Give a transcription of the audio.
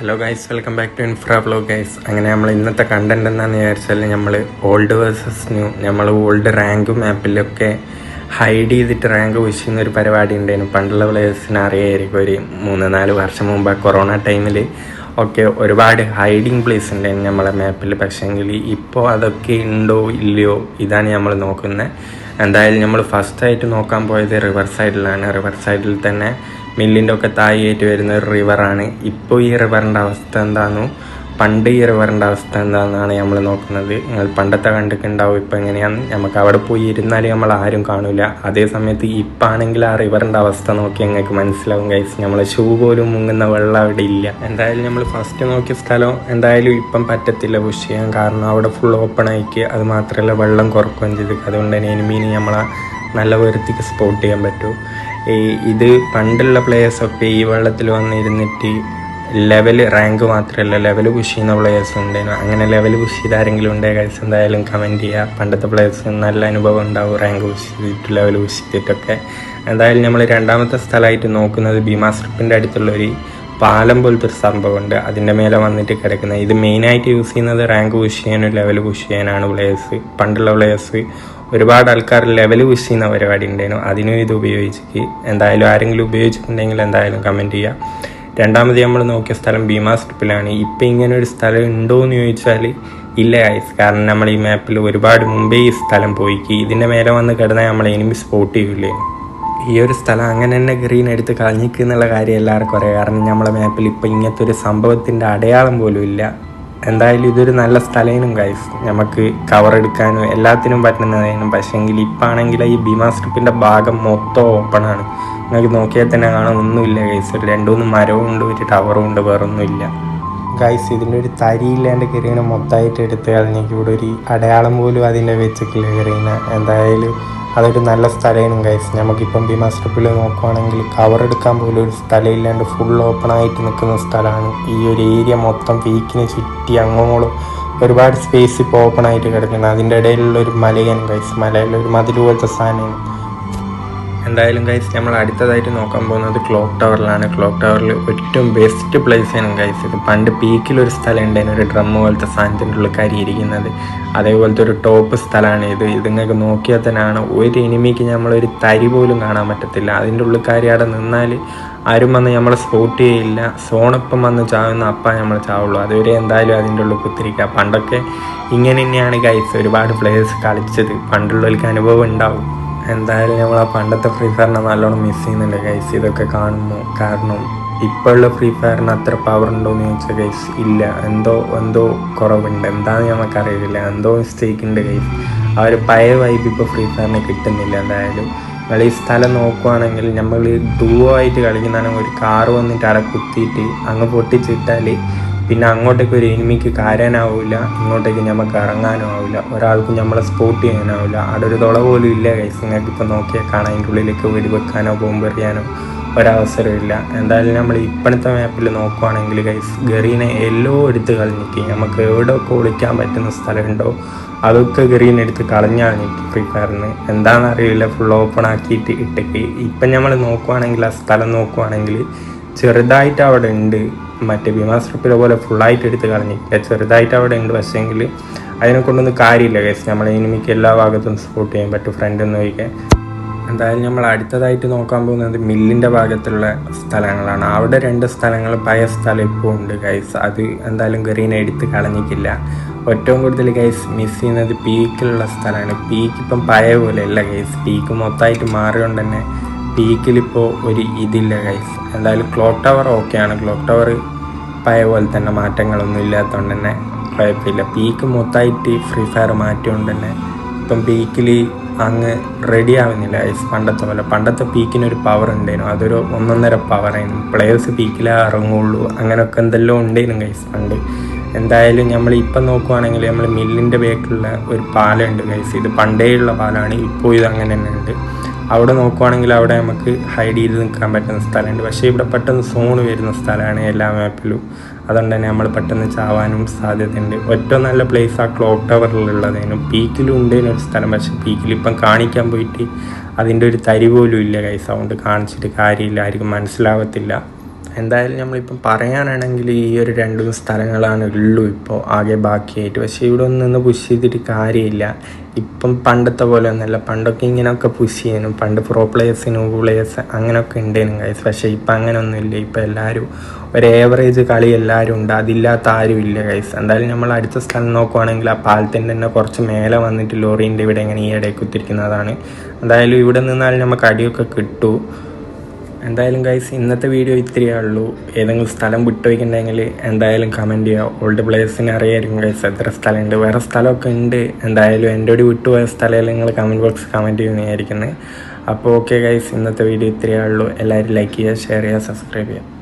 Hello guys welcome back to infra blog guys അങ്ങനെ നമ്മൾ ഇന്നത്തെ കണ്ടന്റ് എന്താണെന്ന് വിചാരിച്ചാൽ നമ്മൾ ഓൾഡ് വേഴ്സസ് ന്യൂ നമ്മൾ ഓൾഡ് റാങ്ക് മാപ്പിലൊക്കെ ഹൈഡ് ചെയ്തിട്ട് റാങ്ക് വിഷ് ചെയ്യുന്ന ഒരു പരിപാടി ഉണ്ടായിരുന്നു. പണ്ടുള്ള പ്ലേയേഴ്സിന് അറിയായിരിക്കും ഒരു മൂന്ന് നാല് വർഷം മുമ്പ് കൊറോണ ടൈമിൽ ഒക്കെ ഒരുപാട് ഹൈഡിങ് പ്ലേസ് ഉണ്ടായിരുന്നു നമ്മളെ മാപ്പിൽ പക്ഷേങ്കിൽ ഇപ്പോൾ അതൊക്കെ ഉണ്ടോ ഇല്ലയോ ഇതാണ് നമ്മൾ നോക്കുന്നത്. എന്തായാലും നമ്മൾ ഫസ്റ്റായിട്ട് നോക്കാൻ പോയത് റിവർ സൈഡിലാണ് റിവർ സൈഡിൽ തന്നെ മില്ലിന്റെ ഒക്കെ താഴെയായിട്ട് വരുന്ന ഒരു റിവറാണ് ഇപ്പോൾ ഈ റിവറിന്റെ അവസ്ഥ എന്താണെന്നു പണ്ട് ഈ റിവറിന്റെ അവസ്ഥ എന്താണെന്നാണ് നമ്മൾ നോക്കുന്നത്. നിങ്ങൾ പണ്ടത്തെ കണ്ടിട്ടുണ്ടാവും ഇപ്പം എങ്ങനെയാണ് നമുക്ക് അവിടെ പോയി ഇരുന്നാൽ നമ്മൾ ആരും കാണില്ല അതേ സമയത്ത് ഇപ്പം ആണെങ്കിൽ ആ റിവറിന്റെ അവസ്ഥ നോക്കി ഞങ്ങൾക്ക് മനസ്സിലാവും കൈസ് നമ്മളെ ഷൂ പോലും മുങ്ങുന്ന വെള്ളം അവിടെ ഇല്ല. എന്തായാലും നമ്മൾ ഫസ്റ്റ് നോക്കിയ സ്ഥലം എന്തായാലും ഇപ്പം പറ്റത്തില്ല പുഷ് ചെയ്യാൻ കാരണം അവിടെ ഫുൾ ഓപ്പൺ ആയിക്ക്. അത് മാത്രമല്ല വെള്ളം കുറക്കുകയും ചെയ്തു. അതുകൊണ്ട് തന്നെ എനിമീന് നമ്മളെ നല്ല വൃത്തിക്ക് സ്പോട്ട് ചെയ്യാൻ പറ്റും. ഈ ഇത് പണ്ടുള്ള പ്ലേയേഴ്സൊക്കെ ഈ വെള്ളത്തിൽ വന്നിരുന്നിട്ട് ലെവൽ റാങ്ക് മാത്രമല്ല ലെവൽ പുഷ് ചെയ്യുന്ന പ്ലേയേഴ്സ് ഉണ്ടായിരുന്നു. അങ്ങനെ ലെവൽ പുഷ് ചെയ്ത് ആരെങ്കിലും ഉണ്ടെങ്കിൽ കഴിച്ച് എന്തായാലും കമന്റ് ചെയ്യുക പണ്ടത്തെ പ്ലേയേഴ്സ് നല്ല അനുഭവം ഉണ്ടാവും റാങ്ക് പുഷ് ചെയ്തിട്ട് ലെവൽ പുഷ് ചെയ്തിട്ടൊക്കെ. എന്തായാലും നമ്മൾ രണ്ടാമത്തെ സ്ഥലമായിട്ട് നോക്കുന്നത് ഭീമാ സ്ട്രിപ്പിന്റെ അടുത്തുള്ളൊരു പാലം പോലത്തെ ഒരു സംഭവമുണ്ട്. അതിന്റെ മേലെ വന്നിട്ട് കിടക്കുന്നത്. ഇത് മെയിനായിട്ട് യൂസ് ചെയ്യുന്നത് റാങ്ക് പുഷ് ചെയ്യാനും ലെവൽ പുഷ് ചെയ്യാനാണ് പ്ലേയേഴ്സ് പണ്ടുള്ള പ്ലേയേഴ്സ് ഒരുപാട് ആൾക്കാർ ലെവൽ പുഷ് ചെയ്യുന്ന പരിപാടി ഉണ്ടായിരുന്നു. അതിനും ഇത് ഉപയോഗിച്ചിട്ട് എന്തായാലും ആരെങ്കിലും ഉപയോഗിച്ചിട്ടുണ്ടെങ്കിൽ എന്തായാലും കമന്റ് ചെയ്യുക രണ്ടാമത് നമ്മൾ നോക്കിയ സ്ഥലം ഭീമാ സ്ട്രിപ്പിലാണ് ഇപ്പം ഇങ്ങനെ ഒരു സ്ഥലം ഉണ്ടോ എന്ന് ചോദിച്ചാൽ ഇല്ല ഐസ് കാരണം നമ്മൾ ഈ മാപ്പിൽ ഒരുപാട് മുമ്പേ ഈ സ്ഥലം പോയിക്ക്. ഇതിന്റെ മേലെ വന്ന് കിടന്നാൽ നമ്മൾ എനിമി സ്പോട്ട് ചെയ്യില്ലേ ഈ ഒരു സ്ഥലം അങ്ങനെ തന്നെ ഗ്രീൻ എടുത്ത് കളഞ്ഞിക്കുന്നുള്ള കാര്യം എല്ലാവർക്കും അറിയാം. കാരണം നമ്മളെ മാപ്പിൽ ഇപ്പം ഇങ്ങനത്തെ ഒരു സംഭവത്തിന്റെ അടയാളം പോലും ഇല്ല. എന്തായാലും ഇതൊരു നല്ല സ്ഥലമായിരുന്നു ഗൈസ് നമുക്ക് കവർ എടുക്കാനും എല്ലാത്തിനും പറ്റുന്നതായിരുന്നു. പക്ഷേങ്കിൽ ഇപ്പം ആണെങ്കിൽ ഈ ഭീമാ സ്ട്രിപ്പിന്റെ ഭാഗം മൊത്തം ഓപ്പണാണ് നിങ്ങൾക്ക് നോക്കിയാൽ തന്നെ കാണാൻ ഒന്നുമില്ല ഗൈസ് ഒരു രണ്ടുമൂന്ന് മരവും ഉണ്ട് ഒരു ടവറും ഉണ്ട് വേറൊന്നുമില്ല ഗൈസ് ഇതിന്റെ ഒരു തരിയില്ലാണ്ട് കയറിയനെ മൊത്തമായിട്ട് എടുത്ത് കളഞ്ഞേക്ക് ഇവിടെ ഒരു അടയാളം പോലും അതിന്റെ വെച്ചിട്ടില്ല കയറിയന എന്തായാലും അതൊരു നല്ല സ്ഥലമാണ് ഗൈസ് നമുക്കിപ്പം ബി മാസ്റ്റർ പിള്ളേർ നോക്കുവാണെങ്കിൽ കവർ എടുക്കാൻ പോലും ഒരു സ്ഥലമില്ലാണ്ട് ഫുൾ ഓപ്പൺ ആയിട്ട് നിൽക്കുന്ന സ്ഥലമാണ്. ഈ ഒരു ഏരിയ മൊത്തം വീക്കിന് ചുറ്റി അങ്ങോളം ഒരുപാട് സ്പേസ് ഇപ്പോൾ ഓപ്പൺ ആയിട്ട് കിടക്കുന്നത് അതിന്റെ ഇടയിലുള്ള ഒരു മലയാണ് ഗൈസ് മലയിലുള്ള ഒരു മതിൽ പോലത്തെ സാധനമാണ്. എന്തായാലും ഗൈസ് നമ്മൾ അടുത്തതായിട്ട് നോക്കാൻ പോകുന്നത് ക്ലോക്ക് ടവറിലാണ് ക്ലോക്ക് ടവറിൽ ഏറ്റവും ബെസ്റ്റ് പ്ലേസ് ആണ് ഗൈസ് ഇത് പണ്ട് പീക്കിൽ ഒരു സ്ഥലം ഉണ്ടായിരുന്നു. ഒരു ഡ്രം പോലത്തെ സാധനത്തിന്റെ ഉള്ളിൽ ഇരിക്കുന്നത് അതേപോലത്തെ ഒരു ടോപ്പ് സ്ഥലമാണ് ഇത്. ഇത് നിങ്ങൾക്ക് നോക്കിയാൽ തന്നെയാണ് ഒരു എനിമിക്ക് നമ്മളൊരു തരി പോലും കാണാൻ പറ്റത്തില്ല. അതിന്റെ ഉള്ളിൽ കരി അവിടെ നിന്നാൽ ആരും വന്ന് നമ്മളെ സ്പോട്ട് ചെയ്യില്ല. സോണപ്പം വന്ന് ചാവുന്ന അപ്പം നമ്മൾ ചാവുള്ളൂ. അതുവരെ എന്തായാലും അതിന്റെ ഉള്ളിൽ കുത്തിരിക്കുക. പണ്ടൊക്കെ ഇങ്ങനെ തന്നെയാണ് ഗൈസ് ഒരുപാട് പ്ലേയേഴ്സ് കളിച്ചത്. പണ്ടുള്ളവർക്ക് അനുഭവം ഉണ്ടാവും. എന്തായാലും നമ്മൾ ആ പണ്ടത്തെ ഫ്രീ ഫയറിനെ നല്ലോണം മിസ് ചെയ്യുന്നുണ്ട് ഗൈസ് ഇതൊക്കെ കാണുമ്പോൾ കാരണം ഇപ്പോഴുള്ള ഫ്രീ ഫയറിന് അത്ര പവർ ഉണ്ടോ എന്ന് ചോദിച്ചാൽ ഗൈസ് ഇല്ല. എന്തോ എന്തോ കുറവുണ്ട്. എന്താണെന്ന് നമുക്കറിയില്ല എന്തോ മിസ്റ്റേക്ക് ഉണ്ട് ഗൈസ് ആ ഒരു പഴയ വൈബ് ഇപ്പോൾ ഫ്രീ ഫയറിന് കിട്ടുന്നില്ല എന്തായാലും. നിങ്ങൾ ഈ സ്ഥലം നോക്കുവാണെങ്കിൽ നമ്മൾ ഡുവോ ആയിട്ട് കളിക്കുന്നതാണെങ്കിൽ ഒരു കാറ് വന്നിട്ട് അവിടെ കുത്തിയിട്ട് അങ്ങ് പൊട്ടിച്ചിട്ടാൽ പിന്നെ അങ്ങോട്ടേക്ക് ഒരു എനിമിക്ക് കയറാനാവില്ല ഇങ്ങോട്ടേക്ക് നമുക്ക് ഇറങ്ങാനും ആവില്ല ഒരാൾക്കും നമ്മളെ സ്പോട്ട് ചെയ്യാനാവില്ല അവിടെ ഒരു തുള പോലും ഇല്ല കൈസ് നിങ്ങൾക്ക് ഇപ്പോൾ നോക്കിയാൽ കാണാൻ അതിന്റെ ഉള്ളിലേക്ക് വെടി വെക്കാനോ ബോംബെറിയാനോ ഒരവസരമില്ല എന്തായാലും നമ്മൾ ഇപ്പോഴത്തെ മാപ്പിൽ നോക്കുവാണെങ്കിൽ ഗൈസ് ഗറീനെ എല്ലോ എടുത്ത് കളഞ്ഞിട്ട് നമുക്ക് എവിടെയൊക്കെ ഒളിക്കാൻ പറ്റുന്ന സ്ഥലമുണ്ടോ അതൊക്കെ ഗറീൻ എടുത്ത് കളഞ്ഞാണ് ഫ്രീ ഫയറിന് എന്താണെന്ന് അറിയില്ല ഫുൾ ഓപ്പൺ ആക്കിയിട്ട് ഇട്ടിട്ട് ഇപ്പം നമ്മൾ നോക്കുവാണെങ്കിൽ ആ സ്ഥലം നോക്കുവാണെങ്കിൽ ചെറുതായിട്ട് അവിടെ ഉണ്ട്. മറ്റേ ഭീമാ സ്ട്രിപ്പിലെ പോലെ ഫുള്ളായിട്ട് എടുത്ത് കളഞ്ഞ്. ചെറുതായിട്ട് അവിടെ ഉണ്ട്. പക്ഷേങ്കിൽ അതിനെ കൊണ്ടൊന്നും കാര്യമില്ല കേസ് നമ്മളെ എനിമിക്ക് എല്ലാ ഭാഗത്തും സപ്പോർട്ട് ചെയ്യാൻ പറ്റും ഫ്രണ്ട് എന്ന് ചോദിക്കാൻ എന്തായാലും നമ്മൾ അടുത്തതായിട്ട് നോക്കാൻ പോകുന്നത് മില്ലിന്റെ ഭാഗത്തുള്ള സ്ഥലങ്ങളാണ്. അവിടെ രണ്ട് സ്ഥലങ്ങൾ പഴയ സ്ഥലം ഇപ്പോൾ ഉണ്ട് ഗൈസ് അത് എന്തായാലും ഗ്രീൻ എടുത്ത് കളഞ്ഞിക്കില്ല ഏറ്റവും കൂടുതൽ ഗൈസ് മിസ് ചെയ്യുന്നത് പീക്കിലുള്ള സ്ഥലമാണ്. പീക്ക് ഇപ്പം പഴയ പോലെ അല്ല ഗൈസ് പീക്ക് മൊത്തമായിട്ട് മാറിയോണ്ട് തന്നെ പീക്കിലിപ്പോൾ ഒരു ഇതില്ല ഗൈസ് എന്തായാലും ക്ലോക്ക് ടവർ ഓക്കെയാണ് ക്ലോക്ക് ടവർ പഴയ പോലെ തന്നെ മാറ്റങ്ങളൊന്നും ഇല്ലാത്തതുകൊണ്ട് തന്നെ കുഴപ്പമില്ല. പീക്ക് മൊത്തമായിട്ട് ഫ്രീ ഫയർ മാറ്റിയോണ്ട് തന്നെ ഇപ്പം പീക്കിൽ അങ്ങ് റെഡി ആവുന്നില്ല ഗൈസ് പണ്ടത്തെ പോലെ. പണ്ടത്തെ പീക്കിനൊരു പവർ ഉണ്ടായിരുന്നു. അതൊരു ഒന്നൊന്നര പവറായിരുന്നു പ്ലേയേഴ്സ് പീക്കിലേ ഇറങ്ങുള്ളൂ. അങ്ങനെയൊക്കെ എന്തെല്ലാം ഉണ്ടായിരുന്നു ഗൈസ് പണ്ട്. എന്തായാലും നമ്മൾ ഇപ്പം നോക്കുവാണെങ്കിൽ നമ്മൾ മില്ലിന്റെ ബേക്കിലുള്ള ഒരു പാലമുണ്ട് ഗൈസ് ഇത് പണ്ടേയുള്ള പാലമാണ് ഇപ്പോൾ ഇത് അങ്ങനെ തന്നെ ഉണ്ട്. അവിടെ നോക്കുവാണെങ്കിൽ അവിടെ നമുക്ക് ഹൈഡ് ചെയ്ത് നിൽക്കാൻ പറ്റുന്ന സ്ഥലമുണ്ട്. പക്ഷേ ഇവിടെ പെട്ടെന്ന് സോണ് വരുന്ന സ്ഥലമാണ് എല്ലാ മാപ്പിലും അതുകൊണ്ട് തന്നെ നമ്മൾ പെട്ടെന്ന് ചാവാനും സാധ്യതയുണ്ട്. ഏറ്റവും നല്ല പ്ലേസ് ആ ക്ലോക്ക് ടവറിലുള്ളതിനും പീക്കിലും ഉണ്ടേനും ഒരു സ്ഥലം. പക്ഷേ പീക്കിൽ ഇപ്പം കാണിക്കാൻ പോയിട്ട് അതിന്റെ ഒരു തരി പോലും ഇല്ല കൈ സൗണ്ട് കാണിച്ചിട്ട് കാര്യമില്ല. ആർക്കും മനസ്സിലാവത്തില്ല. എന്തായാലും നമ്മളിപ്പം പറയാനാണെങ്കിൽ ഈ ഒരു രണ്ടും സ്ഥലങ്ങളാണ് ഉള്ളൂ. ഇപ്പോൾ ആകെ ബാക്കിയായിട്ട്. പക്ഷേ ഇവിടെ ഒന്നും നിന്ന് പുഷ് ചെയ്തിട്ട് കാര്യമില്ല. ഇപ്പം പണ്ടത്തെ പോലെ ഒന്നല്ല. പണ്ടൊക്കെ ഇങ്ങനെയൊക്കെ പുഷ് ചെയ്യാനും പണ്ട് പ്രോ പ്ലേയേഴ്സിനും പ്ലേയേഴ്സ് അങ്ങനെയൊക്കെ ഉണ്ടേനും ഗൈസ് പക്ഷേ ഇപ്പം അങ്ങനെയൊന്നുമില്ല. ഇപ്പം എല്ലാവരും ഒരു ഏവറേജ് കളി എല്ലാവരും ഉണ്ട്. അതില്ലാത്ത ആരും ഇല്ല ഗൈസ് എന്തായാലും നമ്മൾ അടുത്ത സ്ഥലം നോക്കുവാണെങ്കിൽ ആ പാലത്തിന്റെ തന്നെ കുറച്ച് മേലെ വന്നിട്ട് ലോറീന്റെ ഇവിടെ ഇങ്ങനെ ഈ ഇടയിൽ കുത്തിരിക്കുന്നതാണ്. എന്തായാലും ഇവിടെ നിന്നാൽ നമുക്ക് അടിയൊക്കെ കിട്ടൂ. എന്തായാലും ഗൈസ് ഇന്നത്തെ വീഡിയോ ഇത്രയേ ഉള്ളൂ. ഏതെങ്കിലും സ്ഥലം വിട്ടുവയ്ക്കുന്നുണ്ടെങ്കിൽ എന്തായാലും കമന്റ് ചെയ്യുക ഓൾഡ് പ്ലേസിനെ അറിയായിരിക്കും ഗൈസ് എത്ര സ്ഥലമുണ്ട്. വേറെ സ്ഥലമൊക്കെ ഉണ്ട്. എന്തായാലും എന്റെ കൂടി വിട്ടുപോയ സ്ഥലമല്ല നിങ്ങൾ കമന്റ് ബോക്സ് കമന്റ് ചെയ്യുന്നതായിരിക്കുന്നത് അപ്പോൾ ഓക്കെ ഗൈസ് ഇന്നത്തെ വീഡിയോ ഇത്രയേ ഉള്ളൂ. എല്ലാവരും ലൈക്ക് ചെയ്യുക ഷെയർ ചെയ്യുക സബ്സ്ക്രൈബ് ചെയ്യുക.